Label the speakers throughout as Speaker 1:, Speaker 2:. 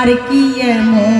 Speaker 1: Marquinhos.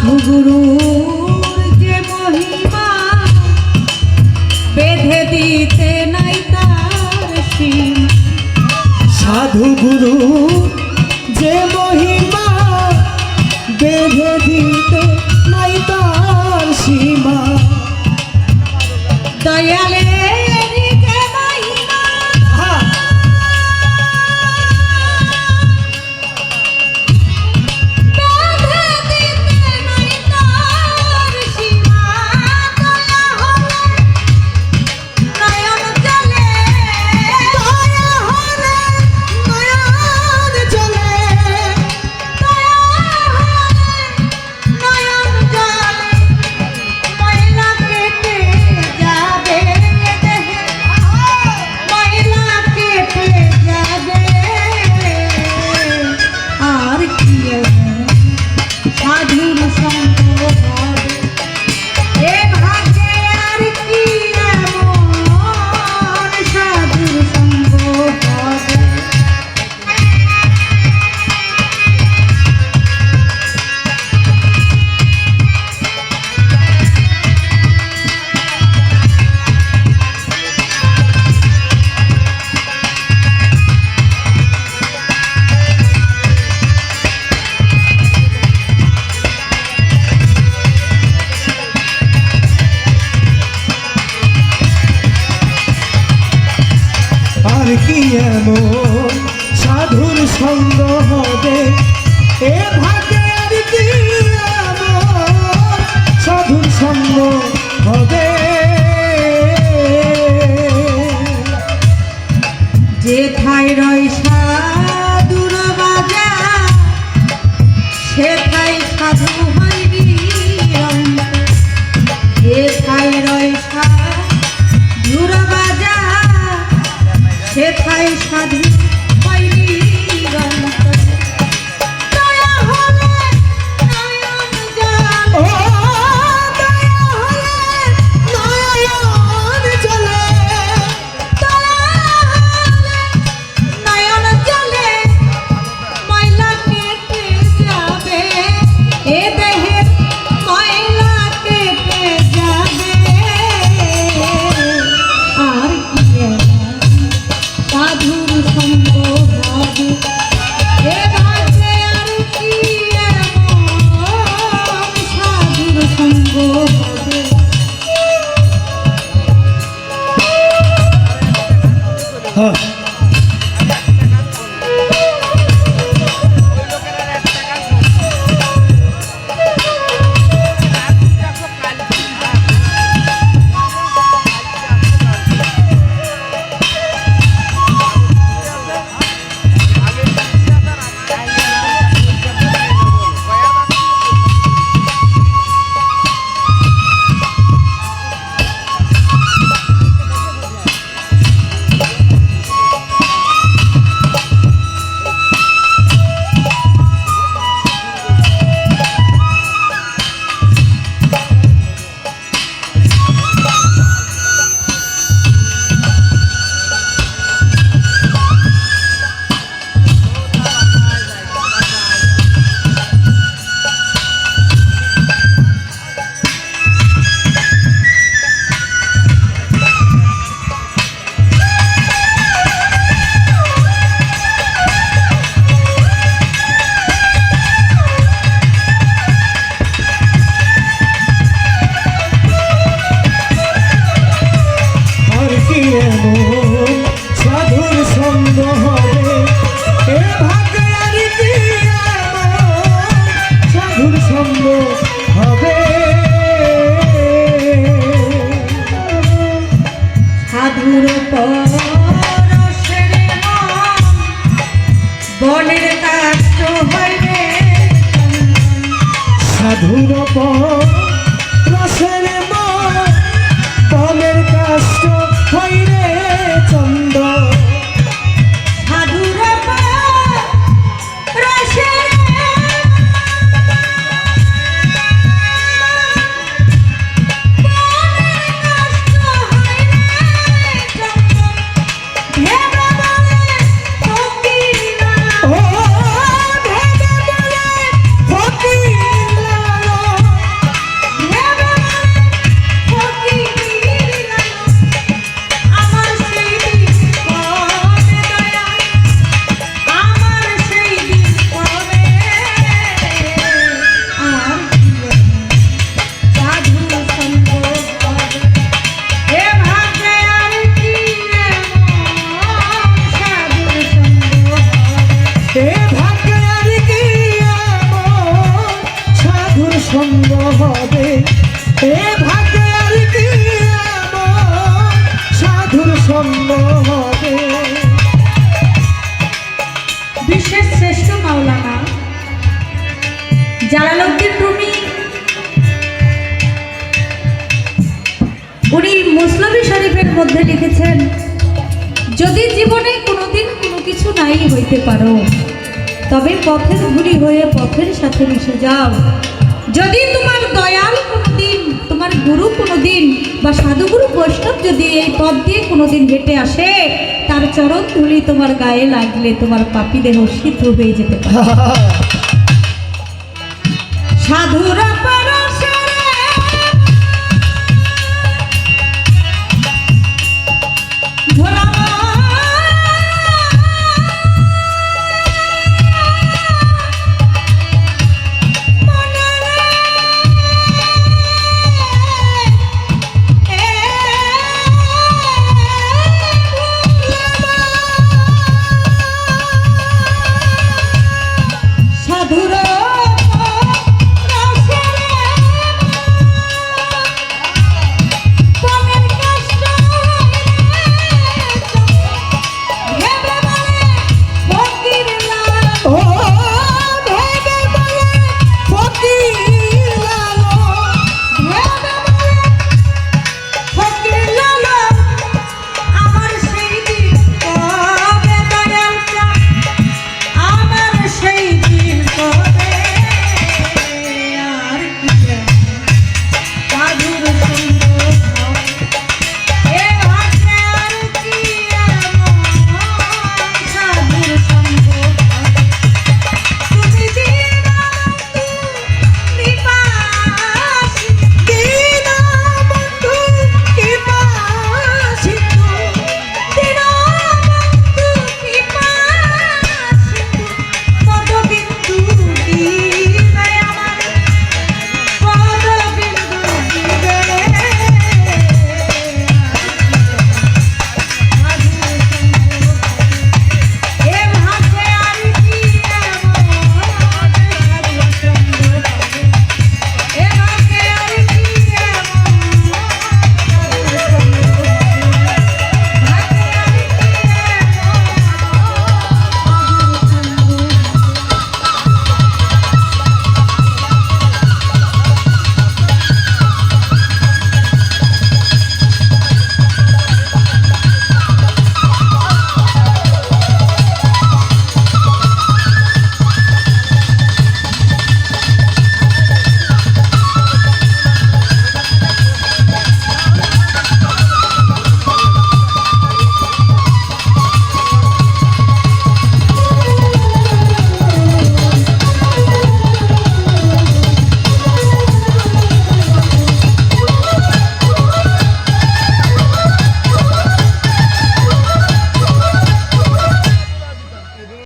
Speaker 2: সাধু
Speaker 1: গুরু যে মহিমা বেঁধে দিতে নাই তার
Speaker 2: যে মহিমা দিতে সীমা। দয়ালে সেথায় রয়েছা ধুর বাজা সেথায় সাধু।
Speaker 1: সাধুর রসের
Speaker 2: সঙ্গ
Speaker 1: হবে। এ ভাগ্যের কি এমন সাধুর সঙ্গ হবে?
Speaker 2: বিশ্বের শ্রেষ্ঠ মাওলানা জালালউদ্দিন রুমি। উনি মুসলবি শরীফের মধ্যে লিখেছেন, যদি জীবনে কোনোদিন কোনো কিছু নাই হইতে পারো, তবে পথের ধুলি হয়ে পথের সাথে মিশে যাও। যদি তোমার দয়াল কোনোদিন তোমার গুরু কোনোদিন বা সাধুগুরু বৈষ্ণব যদি এই পথ দিয়ে কোনোদিন হেঁটে আসে তার চরণ তুলি তোমার গায়ে লাগলে তোমার পাপি দেহ শীত হয়ে যেতে পারে। সাধুরা